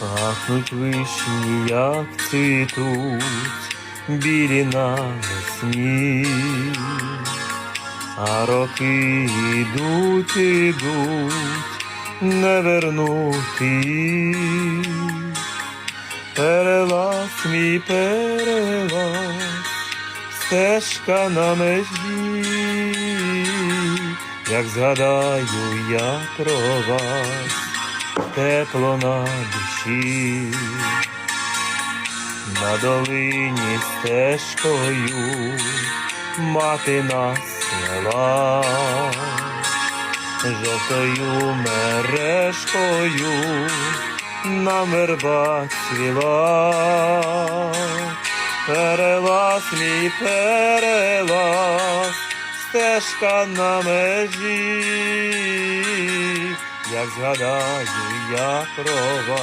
Пахнуть вишні, як цвітуть, білі навесні, а роки йдуть, ідуть, не вернути. Перелаз мій перелаз, стежка на межі, як згадаю я про вас, тепло на душі, на долині стежкою мати нас вела, жовтою мережкою на верба цвіла. Перелаз мій перелаз, стежка на межі, як згадаю я про вас.